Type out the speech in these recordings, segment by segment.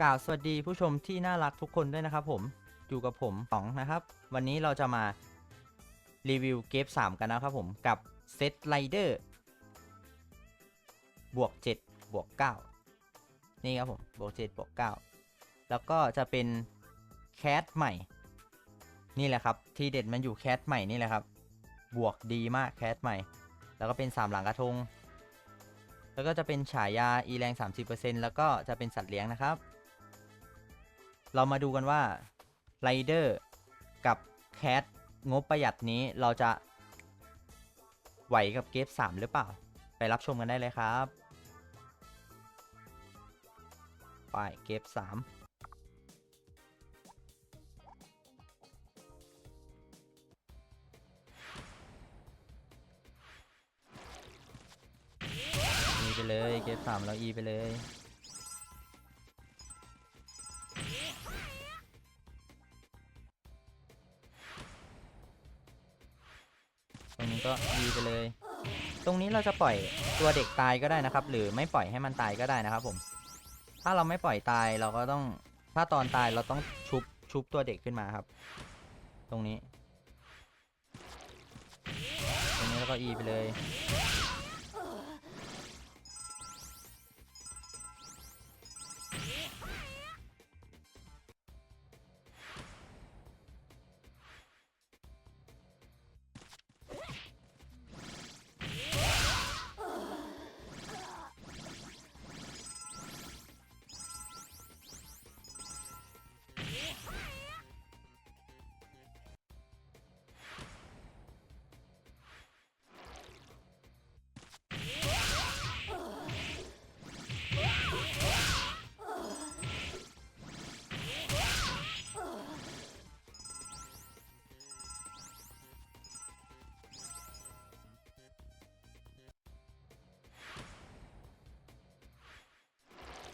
กล่าวสวัสดีผู้ชมที่น่ารักทุกคนด้วยนะครับผม อยู่กับผมสองนะครับ วันนี้เราจะมารีวิวเกม3 กันนะครับผมกับเซตไ i เดอร์บวก7บวก9นี่ครับผมบวก7บวก9แล้วก็จะเป็นแคสใหม่ นี่แหละครับ ที่เด็ดมันอยู่แคสใหม่นี่แหละครับ บวกดีมากแคสใหม่ แล้วก็เป็น 3 หลังกระทงแล้วก็จะเป็นฉายา e แรง 30%แล้วก็จะเป็นสัตว์เลี้ยงนะครับ เรามาดูกันว่าไรเดอร์กับแคทงบประหยัดนี้เราจะไหวกับเกฟ3หรือเปล่า ไปรับชมกันได้เลยครับ ไปเกฟ3ไปเลยเกฟสามแล้วอีไปเลย ก็อีไปเลย ตรงนี้เราจะปล่อยตัวเด็กตายก็ได้นะครับ หรือไม่ปล่อยให้มันตายก็ได้นะครับ ผม ถ้าเราไม่ปล่อยตายเราก็ต้อง ถ้าตอนตายเราต้องชุบชุบตัวเด็กขึ้นมาครับ ตรงนี้ ตรงนี้แล้วก็อีไปเลย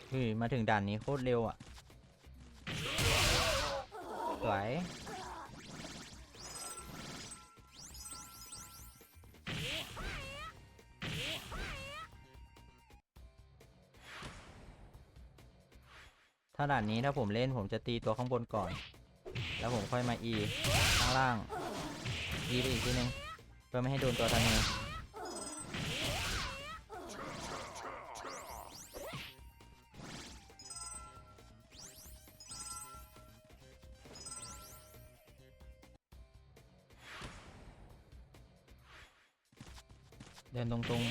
เฮ้ยมาถึงด่านนี้โคตรเร็วอะ สวย ถ้าด่านนี้ถ้าผมเล่นผมจะตีตัวข้างบนก่อน แล้วผมค่อยมา E ข้างล่าง E ไปอีกทีนึง เพื่อไม่ให้โดนตัวทันมือ เดินตรง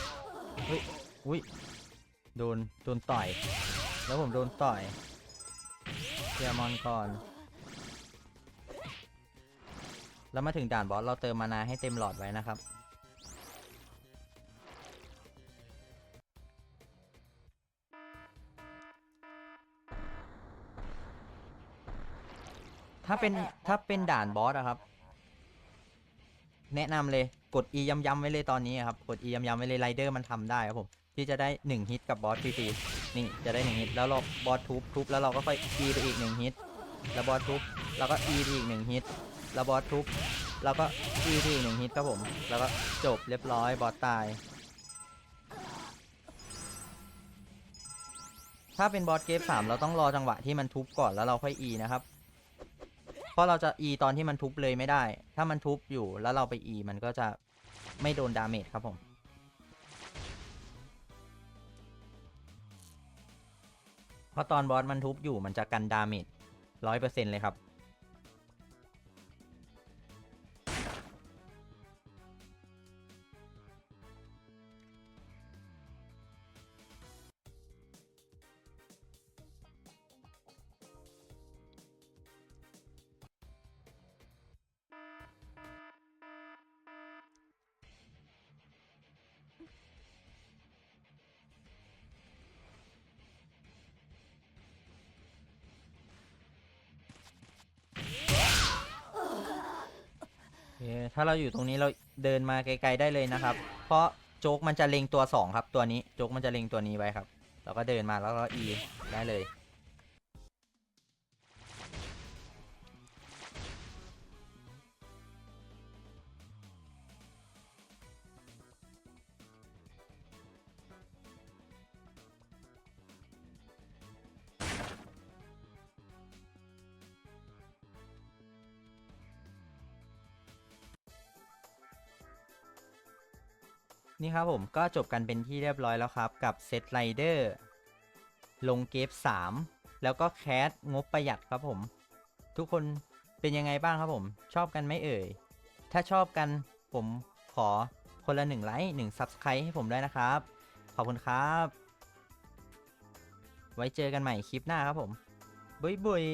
ๆเฮ้ยอุ้ยโดนโดนต่อย แล้วผมโดนต่อยเคลียมอนก่อน แล้วมาถึงด่านบอสเราเติมมานาให้เต็มหลอดไว้นะครับถ้าเป็นถ้าเป็นด่านบอสอะครับ แนะนำเลย กด E ย้ำๆไว้เลยตอนนี้ครับ กด E ย้ำๆไว้เลยไรเดอร์มันทำได้ครับผม ที่จะได้ 1 ฮิตกับบอสฟรีๆนี่จะได้ 1 ฮิต แล้วเราบอสทุบทุบแล้วเราก็ค่อย E ไปอีก 1 ฮิต แล้วบอสทุบแล้วก็ E ไปอีก 1 ฮิต แล้วบอสทุบแล้วก็ E ไปอีก 1 ฮิตครับผม แล้วก็จบเรียบร้อยบอสตาย ถ้าเป็นบอสเกฟ3เราต้องรอจังหวะที่มันทุบก่อนแล้วเราค่อย E นะครับ เพราะเราจะ E ตอนที่มันทุบเลยไม่ได้ ถ้ามันทุบอยู่แล้วเราไป E มันก็จะไม่โดนดาเมจครับผม เพราะตอนบอสมันทุบอยู่มันจะกันดาเมจร้อยเปอร์เซ็นเลยครับ ถ้าเราอยู่ตรงนี้เราเดินมาไกลๆได้เลยนะครับ เพราะโจ๊กมันจะเล็งตัวสองครับ ตัวนี้โจ๊กมันจะเล็งตัวนี้ไว้ครับ เราก็เดินมาแล้วก็อีได้เลย นี่ครับผมก็จบกันเป็นที่เรียบร้อยแล้วครับกับเซตไรเดอร์ลงเกฟ3 แล้วก็แคสงบประหยัดครับผม ทุกคนเป็นยังไงบ้างครับผม ชอบกันไหมเอ่ย ถ้าชอบกันผมขอคนละหนึ่งไลค์หนึ่งซับสไครต์ให้ผมด้วยนะครับ ขอบคุณครับ ไว้เจอกันใหม่คลิปหน้าครับผมบุยบุย